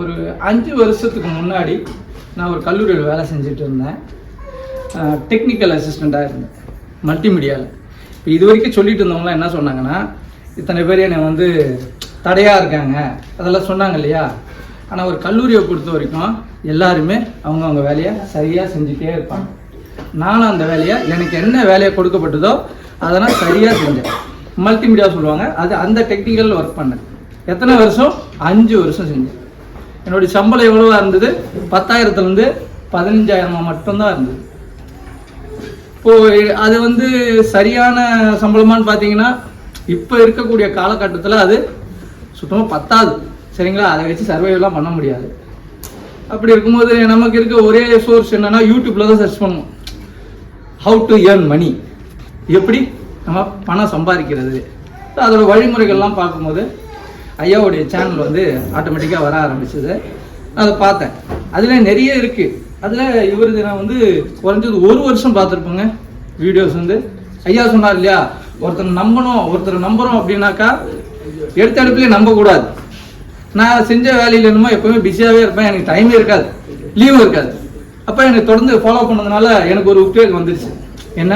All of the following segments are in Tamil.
ஒரு அஞ்சு வருஷத்துக்கு முன்னாடி நான் ஒரு கல்லூரியில் வேலை செஞ்சுட்டு இருந்தேன். டெக்னிக்கல் அசிஸ்டண்ட்டாக இருந்தேன். மல்டிமீடியாவில் இப்போ இது வரைக்கும் சொல்லிட்டு இருந்தவங்களாம் என்ன சொன்னாங்கன்னா இத்தனை பேர் என்னை வந்து தடையாக இருக்காங்க. அதெல்லாம் சொன்னாங்க இல்லையா? ஆனால் ஒரு கல்லூரியை பொறுத்த வரைக்கும் எல்லாருமே அவங்கவுங்க வேலையை சரியாக செஞ்சுட்டே இருப்பாங்க. நானும் அந்த வேலையை எனக்கு என்ன வேலையை கொடுக்கப்பட்டதோ அதெல்லாம் சரியாக செஞ்சேன். மல்டிமீடியா சொல்லுவாங்க. அது அந்த டெக்னிக்கல் ஒர்க் பண்ணேன். எத்தனை வருஷம்? அஞ்சு வருஷம் செஞ்சேன். என்னுடைய சம்பளம் எவ்வளவா இருந்தது? பத்தாயிரத்துலேருந்து பதினஞ்சாயிரமாக மட்டும்தான் இருந்தது. இப்போது அது வந்து சரியான சம்பளமான்னு பார்த்தீங்கன்னா இப்போ இருக்கக்கூடிய காலகட்டத்தில் அது சுத்தமாக பத்தாது. சரிங்களா? அதை வச்சு சர்வைவெலாம் பண்ண முடியாது. அப்படி இருக்கும்போது நமக்கு இருக்க ஒரே சோர்ஸ் என்னென்னா யூடியூப்பில் தான் சர்ச் பண்ணுவோம். ஹவு டு ஏர்ன் மணி எப்படி? நம்ம பணம் சம்பாதிக்கிறது. அதோட வழிமுறைகள்லாம் பார்க்கும்போது ஐயாவுடைய சேனல் வந்து ஆட்டோமேட்டிக்காக வர ஆரம்பிச்சது. நான் அதை பார்த்தேன். அதில் நிறைய இருக்குது அதில் இவரது நான் வந்து குறைஞ்சது ஒரு வருஷம் பார்த்துருப்போங்க. வீடியோஸ் வந்து. ஐயா சொன்னார் இல்லையா? ஒருத்தர் நம்பணும் ஒருத்தர் நம்புகிறோம் அப்படின்னாக்கா எடுத்த அடுப்புலேயே நம்பக்கூடாது. நான் செஞ்ச வேலையில் என்னமோ எப்போவுமே பிஸியாகவே இருப்பேன். எனக்கு டைமே இருக்காது. லீவும் இருக்காது. அப்போ எனக்கு தொடர்ந்து ஃபாலோ பண்ணதுனால எனக்கு ஒரு உத்வேகம் வந்துருச்சு. என்ன?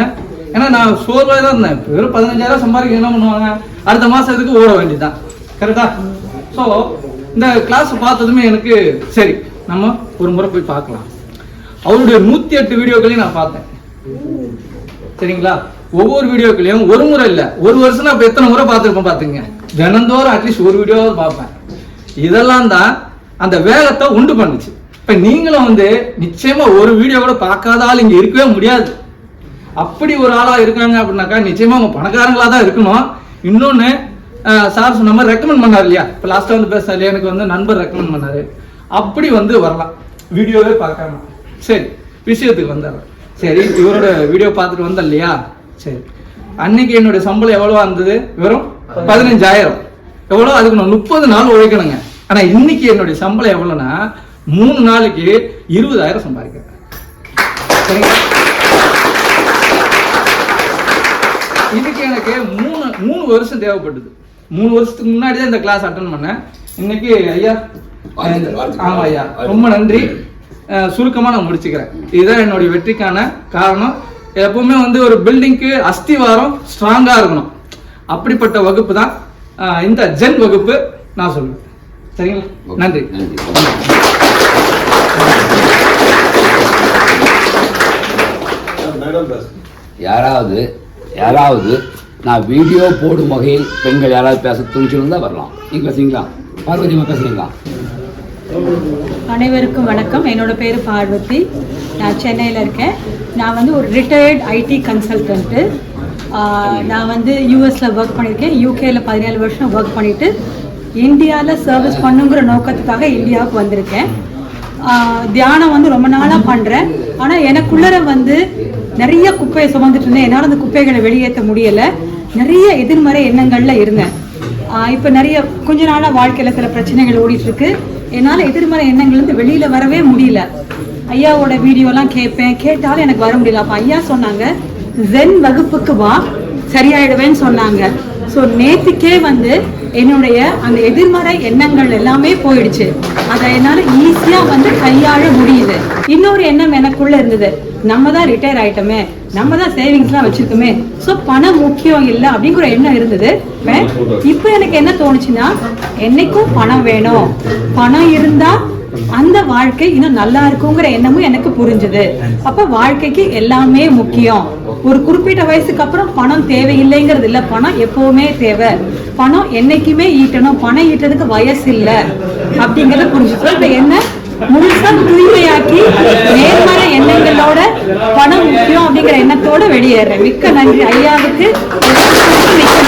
ஏன்னா நான் சோர்வாக தான் இருந்தேன். வெறும் பதினஞ்சாயிரம் சம்பாதிக்க என்ன பண்ணுவாங்க? அடுத்த மாதத்துக்கு ஓட வேண்டியதுதான். கரெக்டா? ஸோ இந்த கிளாஸ் பார்த்ததுமே எனக்கு சரி நம்ம ஒரு முறை போய் பார்க்கலாம். அவருடைய நூற்றி எட்டு வீடியோக்களையும் நான் பார்த்தேன். சரிங்களா? ஒவ்வொரு வீடியோக்களையும் ஒரு முறை இல்லை ஒரு வருஷம் நான் இப்போ எத்தனை முறை பார்த்துருப்பேன் பார்த்துங்க தினந்தோறும் அட்லீஸ்ட் ஒரு வீடியோவாவது பார்ப்பேன். இதெல்லாம் தான் அந்த வேகத்தை உண்டு பண்ணுச்சு. இப்போ நீங்களும் வந்து நிச்சயமா ஒரு வீடியோ கூட பார்க்காத ஆள் இங்கே இருக்கவே முடியாது. அப்படி ஒரு ஆளா இருக்காங்க அப்படின்னாக்கா நிச்சயமா அவங்க பணக்காரங்களா தான் இருக்கணும். இன்னொன்னு சார் சொன்ன மாதிரி ரெக்கமெண்ட் பண்ணார் இல்லையா? இப்போ லாஸ்ட்டாக வந்து பேச இல்லையா? எனக்கு வந்து நண்பர் ரெக்கமெண்ட் பண்ணாரு. அப்படி வந்து வரலாம். வீடியோவே பார்க்காம. சரி விஷயத்துக்கு வந்தார். சரி இவரோட வீடியோ பார்த்துட்டு வந்தேன் இல்லையா? சரி. அன்னைக்கு என்னுடைய சம்பளம் எவ்வளவா இருந்தது? வெறும் பதினஞ்சாயிரம். எவ்வளோ அதுக்கு நான் முப்பது நாள் உழைக்கணுங்க. ஆனா இன்னைக்கு என்னுடைய சம்பளம் எவ்வளோன்னா மூணு நாளைக்கு இருபதாயிரம் சம்பாதிக்கிறேன். சரிங்களா? இதுக்கு எனக்கு மூணு மூணு வருஷம் தேவைப்பட்டது. மூணு வருஷத்துக்கு முன்னாடி தான் இந்த கிளாஸ் அட்டன் பண்ணேன். இன்னைக்கு ஐயா. ஆமா ஐயா ரொம்ப நன்றி. அஹ், சுருக்கமா நான் முடிச்சுக்கிறேன். இதுதான் என்னுடைய வெற்றிக்கான காரணம். எப்பவுமே வந்து ஒரு பில்டிங்க்கு அஸ்திவாரம் ஸ்ட்ராங்கா இருக்கணும். அப்படிப்பட்ட வகுப்பு தான் இந்த ஜென் வகுப்பு நான் சொல்லுவேன். சரிங்களா? நன்றி. நன்றி. மேடம் பேச யாராவது யாராவது நான் வீடியோ போடும் வகையில் பெண்கள் யாராவது பேச துணிச்சிருந்தா வரலாம். நீங்க பேசுறீங்களா? பார்வதி அம்மா பேசுறீங்களா? அனைவருக்கும் வணக்கம். என்னோட பேர் பார்வதி. நான் சென்னையில் இருக்கேன். நான் வந்து ஒரு ரிட்டையர்ட் ஐடி கன்சல்டன்ட்டு நான் வந்து யூஎஸில் ஒர்க் பண்ணியிருக்கேன். யூகேயில் பதினேழு வருஷம் ஒர்க் பண்ணிவிட்டு இந்தியாவில் சர்வீஸ் பண்ணுங்கிற நோக்கத்துக்காக இந்தியாவுக்கு வந்திருக்கேன். தியானம் வந்து ரொம்ப நாளாக பண்ணுறேன் ஆனால் எனக்குள்ளர வந்து நிறைய குப்பையை சுமந்துட்டு இருந்தேன். என்னால் அந்த குப்பைகளை வெளியேற்ற முடியலை. நிறைய எதிர்மறை எண்ணங்களில் இருந்தேன். இப்போ நிறைய கொஞ்ச நாளாக வாழ்க்கையில் சில பிரச்சனைகள் ஓடிட்டுருக்கு. என்னால் எதிர்மறை எண்ணங்கள்லேருந்து வெளியில் வரவே முடியல. ஐயாவோட வீடியோலாம் கேட்பேன். கேட்டாலும் எனக்கு வர முடியல. அப்போ ஐயா சொன்னாங்க ஜென் வகுப்புக்கு வா. சரியாயிடுவேன்னு சொன்னாங்க. ஸோ நேற்றுக்கே வந்து என்னுடைய அந்த எதிர்மறை எண்ணங்கள் எல்லாமே போயிடுச்சு. அதை என்னால் ஈஸியாக வந்து கையாள முடியுது. இன்னொரு எண்ணம் எனக்குள்ளே இருந்தது. நம்ம தான் ரிட்டையர் ஆயிட்டோமே நம்ம தான் சேவிங்ஸ்லாம் வச்சிருக்கோமே. ஸோ பணம் முக்கியம் இல்லை அப்படிங்கிற எண்ணம் இருந்தது. இப்போ எனக்கு என்ன தோணுச்சுன்னா என்னைக்கும் பணம் வேணும். பணம் இருந்தா அந்த வாழ்க்கை இன்னும் நல்லா இருக்குங்கிற எண்ணமும் எனக்கு புரிஞ்சுது. அப்ப வாழ்க்கைக்கு எல்லாமே முக்கியம். ஒரு குறிப்பிட்ட வயசுக்கு அப்புறம் பணம் தேவையில்லைங்கிறது இல்ல. பணம் எப்பவுமே தேவை. பணம் என்னைக்குமே ஈட்டணும். பணம் ஈட்டதுக்கு வயசு இல்ல. அப்படிங்கறத புரிஞ்சுக்கோ இப்ப என்ன? முழுசா தூய்மையாக்கி பணம் முக்கியம் அப்படிங்கிற எண்ணத்தோட வெளியேறேன். மிக்க நன்றி. ஐயாவுக்கு மிக்க